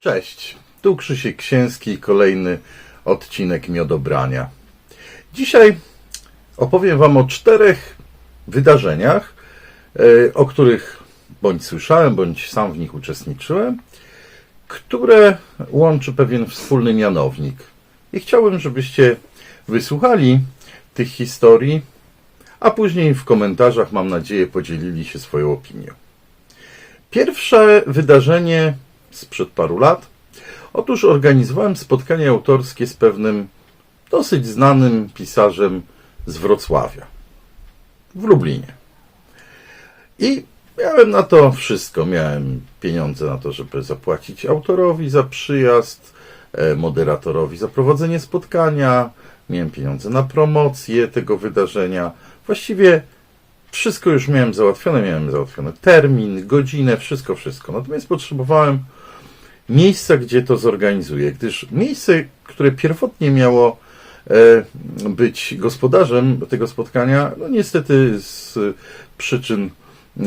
Cześć, tu Krzysiek Księski, kolejny odcinek Miodobrania. Dzisiaj opowiem Wam o czterech wydarzeniach, e, o których bądź słyszałem, bądź sam w nich uczestniczyłem, które łączy pewien wspólny mianownik. I chciałbym, żebyście wysłuchali tych historii, a później w komentarzach, mam nadzieję, podzielili się swoją opinią. Pierwsze wydarzenie sprzed paru lat. Otóż organizowałem spotkanie autorskie z pewnym dosyć znanym pisarzem z Wrocławia, w Lublinie. I miałem na to wszystko. Miałem pieniądze na to, żeby zapłacić autorowi za przyjazd, e, moderatorowi za prowadzenie spotkania, miałem pieniądze na promocję tego wydarzenia. Właściwie wszystko już miałem załatwione, miałem załatwiony termin, godzinę, wszystko, wszystko. Natomiast potrzebowałem miejsca, gdzie to zorganizuję, gdyż miejsce, które pierwotnie miało e, być gospodarzem tego spotkania, no niestety z przyczyn e,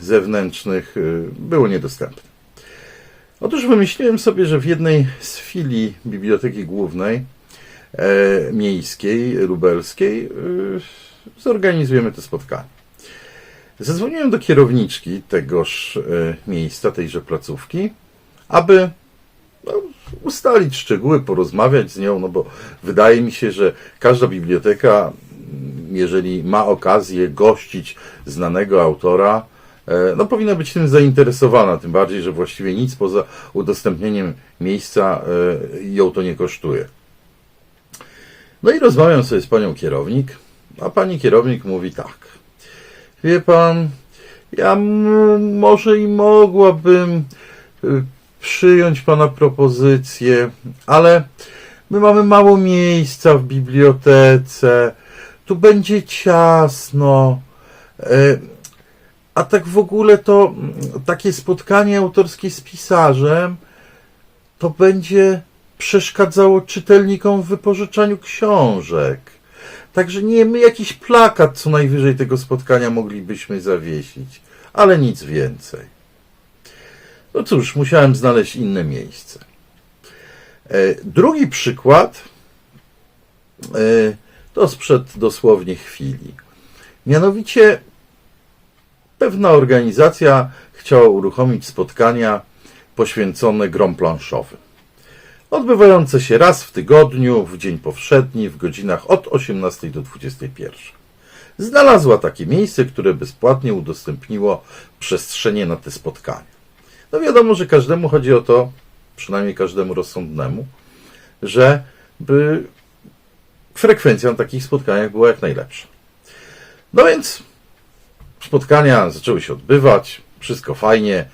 zewnętrznych e, było niedostępne. Otóż wymyśliłem sobie, że w jednej z filii Biblioteki Głównej Miejskiej, Lubelskiej, zorganizujemy to spotkanie. Zadzwoniłem do kierowniczki tegoż miejsca, tejże placówki, aby no, ustalić szczegóły, porozmawiać z nią, no bo wydaje mi się, że każda biblioteka, mm, jeżeli ma okazję gościć znanego autora, e, no powinna być tym zainteresowana, tym bardziej, że właściwie nic poza udostępnieniem miejsca e, ją to nie kosztuje. No i rozmawiam sobie z panią kierownik, a pani kierownik mówi tak. Wie pan, ja może i mogłabym y, przyjąć pana propozycję, ale my mamy mało miejsca w bibliotece. Tu będzie ciasno. E, A tak w ogóle to mm, takie spotkanie autorskie z pisarzem to będzie przeszkadzało czytelnikom w wypożyczaniu książek. Także nie, my jakiś plakat co najwyżej tego spotkania moglibyśmy zawiesić, ale nic więcej. No cóż, musiałem znaleźć inne miejsce. E, Drugi przykład e, to sprzed dosłownie chwili. Mianowicie pewna organizacja chciała uruchomić spotkania poświęcone grom planszowym. Odbywające się raz w tygodniu, w dzień powszedni, w godzinach od 18 do 21. Znalazła takie miejsce, które bezpłatnie udostępniło przestrzenie na te spotkania. No wiadomo, że każdemu chodzi o to, przynajmniej każdemu rozsądnemu, żeby frekwencja na takich spotkaniach była jak najlepsza. No więc spotkania zaczęły się odbywać, wszystko fajnie,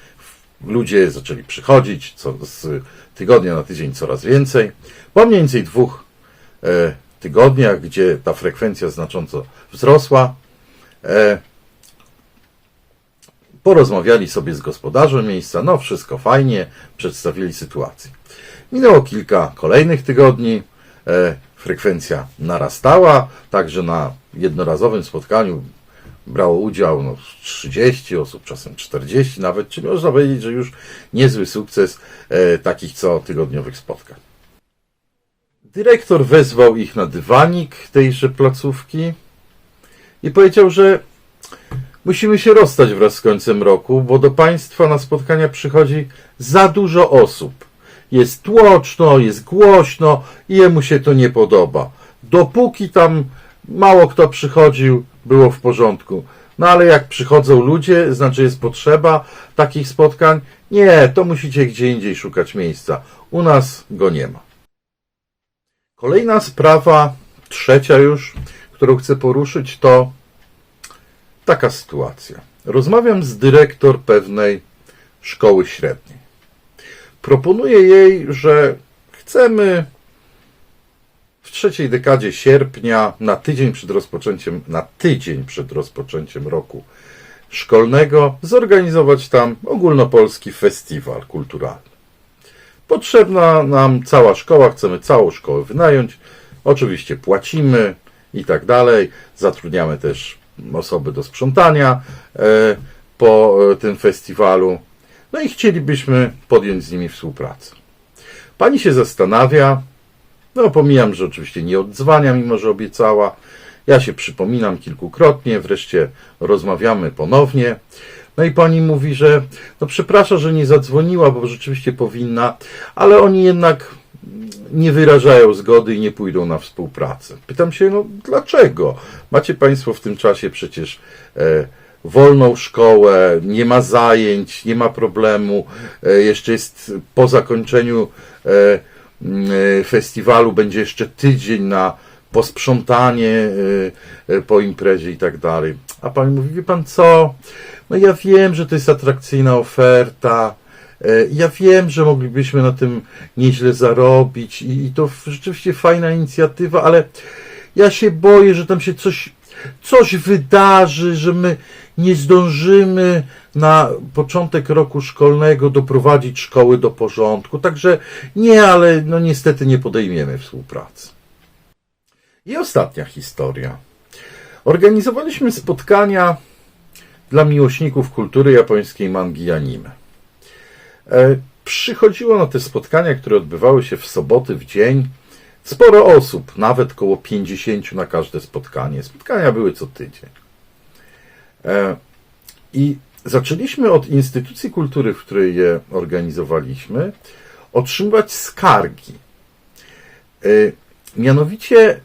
ludzie zaczęli przychodzić, co z tygodnia na tydzień coraz więcej. Po mniej więcej dwóch e, tygodniach, gdzie ta frekwencja znacząco wzrosła, e, porozmawiali sobie z gospodarzem miejsca, no wszystko fajnie, przedstawili sytuację. Minęło kilka kolejnych tygodni, e, frekwencja narastała, także na jednorazowym spotkaniu brało udział no, 30 osób, czasem 40 nawet, czyli można powiedzieć, że już niezły sukces e, takich cotygodniowych spotkań. Dyrektor wezwał ich na dywanik tejże placówki i powiedział, że musimy się rozstać wraz z końcem roku, bo do Państwa na spotkania przychodzi za dużo osób. Jest tłoczno, jest głośno i jemu się to nie podoba. Dopóki tam mało kto przychodził, było w porządku. No ale jak przychodzą ludzie, znaczy jest potrzeba takich spotkań, nie, to musicie gdzie indziej szukać miejsca. U nas go nie ma. Kolejna sprawa, trzecia już, którą chcę poruszyć, to taka sytuacja. Rozmawiam z dyrektor pewnej szkoły średniej. Proponuję jej, że chcemy w trzeciej dekadzie sierpnia, na tydzień przed rozpoczęciem, na tydzień przed rozpoczęciem roku szkolnego, zorganizować tam ogólnopolski festiwal kulturalny. Potrzebna nam cała szkoła, chcemy całą szkołę wynająć. Oczywiście płacimy i tak dalej. Zatrudniamy też osoby do sprzątania e, po e, tym festiwalu. No i chcielibyśmy podjąć z nimi współpracę. Pani się zastanawia, no pomijam, że oczywiście nie odzwania, mimo że obiecała. Ja się przypominam kilkukrotnie, wreszcie rozmawiamy ponownie. No i pani mówi, że no przepraszam, że nie zadzwoniła, bo rzeczywiście powinna, ale oni jednak nie wyrażają zgody i nie pójdą na współpracę. Pytam się, no dlaczego? Macie Państwo w tym czasie przecież e, wolną szkołę, nie ma zajęć, nie ma problemu. E, jeszcze jest po zakończeniu e, e, festiwalu będzie jeszcze tydzień na posprzątanie e, e, po imprezie i tak dalej. A pani mówi, wie pan co? No ja wiem, że to jest atrakcyjna oferta. E, Ja wiem, że moglibyśmy na tym nieźle zarobić i, to rzeczywiście fajna inicjatywa, ale ja się boję, że tam się coś, coś wydarzy, że my nie zdążymy na początek roku szkolnego doprowadzić szkoły do porządku. Także nie, ale no niestety nie podejmiemy współpracy. I ostatnia historia. Organizowaliśmy spotkania dla miłośników kultury japońskiej mangi i anime. E, Przychodziło na te spotkania, które odbywały się w soboty w dzień, sporo osób, nawet koło 50 na każde spotkanie. Spotkania były co tydzień. E, I zaczęliśmy od instytucji kultury, w której je organizowaliśmy, otrzymywać skargi. E, Mianowicie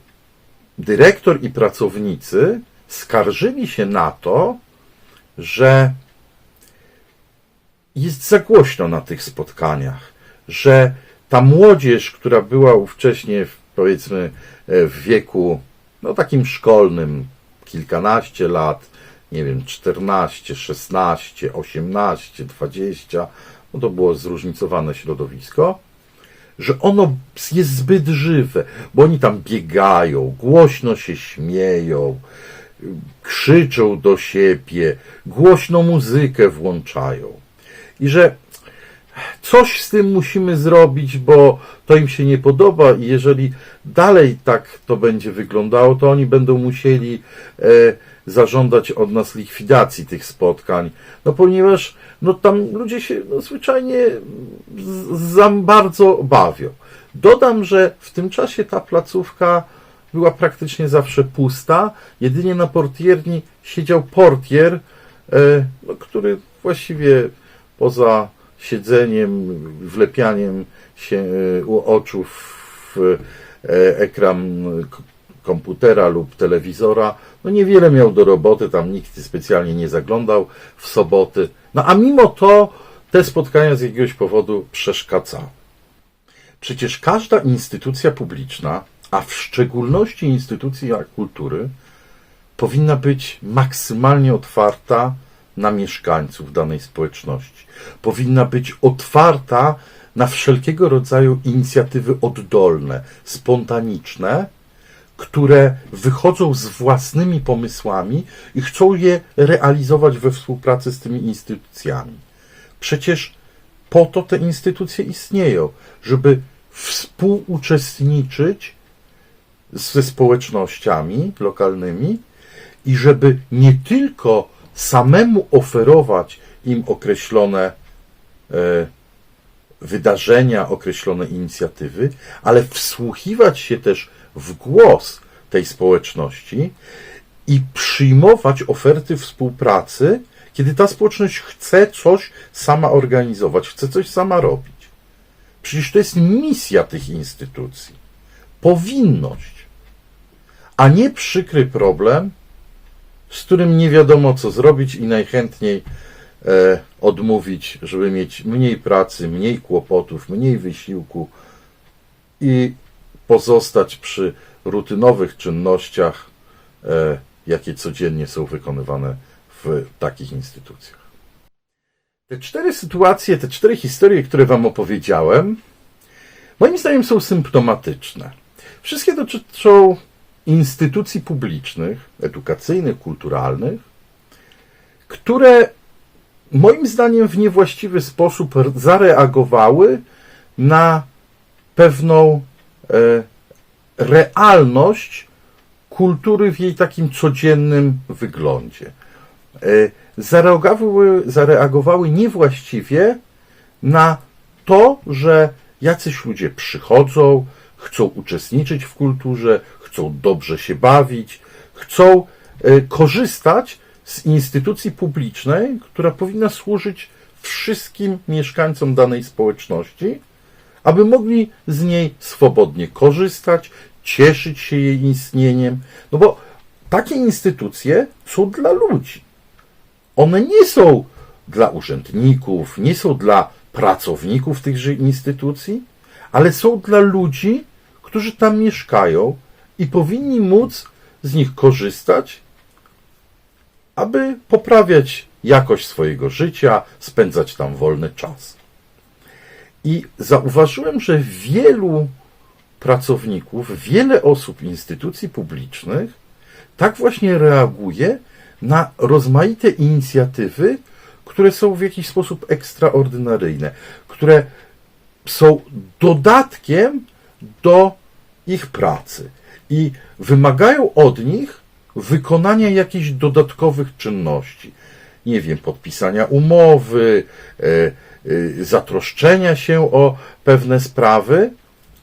dyrektor i pracownicy skarżyli się na to, że jest za głośno na tych spotkaniach, że ta młodzież, która była ówcześnie, powiedzmy, e, w wieku no takim szkolnym, kilkanaście lat, nie wiem, 14, 16, 18, 20, no to było zróżnicowane środowisko, że ono jest zbyt żywe, bo oni tam biegają, głośno się śmieją, krzyczą do siebie, głośną muzykę włączają. I że coś z tym musimy zrobić, bo to im się nie podoba i jeżeli dalej tak to będzie wyglądało, to oni będą musieli e, zażądać od nas likwidacji tych spotkań. No ponieważ no tam ludzie się no, zwyczajnie za bardzo bawią. Dodam, że w tym czasie ta placówka była praktycznie zawsze pusta. Jedynie na portierni siedział portier, e, no, który właściwie poza siedzeniem, wlepianiem się e, u oczu w e, ekran komputera lub telewizora, no niewiele miał do roboty, tam nikt specjalnie nie zaglądał w soboty. No a mimo to te spotkania z jakiegoś powodu przeszkadzały. Przecież każda instytucja publiczna, a w szczególności instytucja kultury, powinna być maksymalnie otwarta na mieszkańców danej społeczności. Powinna być otwarta na wszelkiego rodzaju inicjatywy oddolne, spontaniczne, które wychodzą z własnymi pomysłami i chcą je realizować we współpracy z tymi instytucjami. Przecież po to te instytucje istnieją, żeby współuczestniczyć ze społecznościami lokalnymi i żeby nie tylko samemu oferować im określone e, wydarzenia, określone inicjatywy, ale wsłuchiwać się też w głos tej społeczności i przyjmować oferty współpracy, kiedy ta społeczność chce coś sama organizować, chce coś sama robić. Przecież to jest misja tych instytucji. Powinność, a nie przykry problem, z którym nie wiadomo co zrobić i najchętniej e, odmówić, żeby mieć mniej pracy, mniej kłopotów, mniej wysiłku i pozostać przy rutynowych czynnościach, e, jakie codziennie są wykonywane w takich instytucjach. Te cztery sytuacje, te cztery historie, które Wam opowiedziałem, moim zdaniem są symptomatyczne. Wszystkie dotyczą instytucji publicznych, edukacyjnych, kulturalnych, które moim zdaniem w niewłaściwy sposób zareagowały na pewną e, realność kultury w jej takim codziennym wyglądzie. E, zareagowały, zareagowały niewłaściwie na to, że jacyś ludzie przychodzą, chcą uczestniczyć w kulturze, chcą dobrze się bawić, chcą e, korzystać z instytucji publicznej, która powinna służyć wszystkim mieszkańcom danej społeczności, aby mogli z niej swobodnie korzystać, cieszyć się jej istnieniem. No bo takie instytucje są dla ludzi. One nie są dla urzędników, nie są dla pracowników tychże instytucji, ale są dla ludzi, którzy tam mieszkają i powinni móc z nich korzystać, aby poprawiać jakość swojego życia, spędzać tam wolny czas. I zauważyłem, że wielu pracowników, wiele osób instytucji publicznych tak właśnie reaguje na rozmaite inicjatywy, które są w jakiś sposób ekstraordynaryjne, które są dodatkiem do ich pracy i wymagają od nich wykonania jakichś dodatkowych czynności. Nie wiem, podpisania umowy, e, e, zatroszczenia się o pewne sprawy,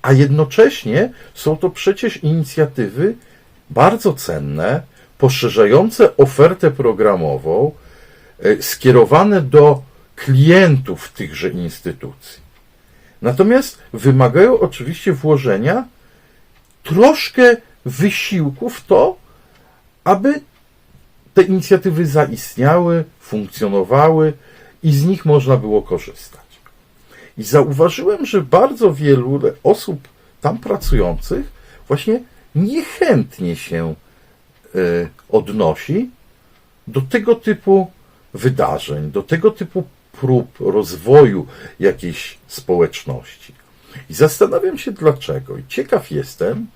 a jednocześnie są to przecież inicjatywy bardzo cenne, poszerzające ofertę programową, e, skierowane do klientów tychże instytucji. Natomiast wymagają oczywiście włożenia troszkę wysiłku w to, aby te inicjatywy zaistniały, funkcjonowały i z nich można było korzystać. I zauważyłem, że bardzo wielu osób tam pracujących właśnie niechętnie się e, odnosi do tego typu wydarzeń, do tego typu prób rozwoju jakiejś społeczności. I zastanawiam się dlaczego. I ciekaw jestem,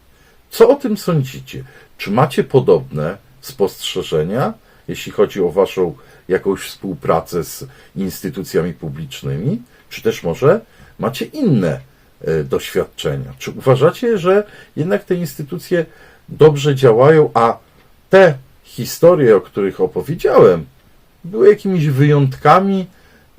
co o tym sądzicie. Czy macie podobne spostrzeżenia, jeśli chodzi o Waszą jakąś współpracę z instytucjami publicznymi, czy też może macie inne e, doświadczenia? Czy uważacie, że jednak te instytucje dobrze działają, a te historie, o których opowiedziałem, były jakimiś wyjątkami,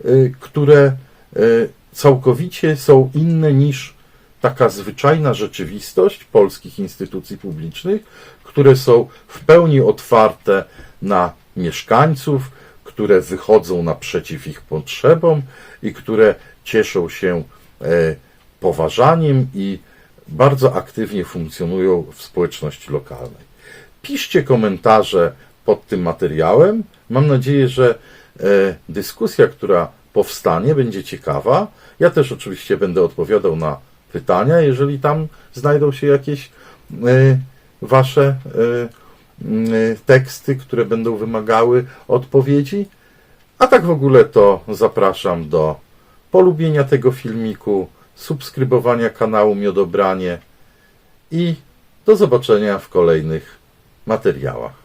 y, które y, całkowicie są inne niż taka zwyczajna rzeczywistość polskich instytucji publicznych, które są w pełni otwarte na mieszkańców, które wychodzą naprzeciw ich potrzebom i które cieszą się e, poważaniem i bardzo aktywnie funkcjonują w społeczności lokalnej. Piszcie komentarze pod tym materiałem. Mam nadzieję, że e, dyskusja, która powstanie, będzie ciekawa. Ja też oczywiście będę odpowiadał na pytania, jeżeli tam znajdą się jakieś e, Wasze e, e, teksty, które będą wymagały odpowiedzi. A tak w ogóle to zapraszam do polubienia tego filmiku, subskrybowania kanału Miodobranie i do zobaczenia w kolejnych materiałach.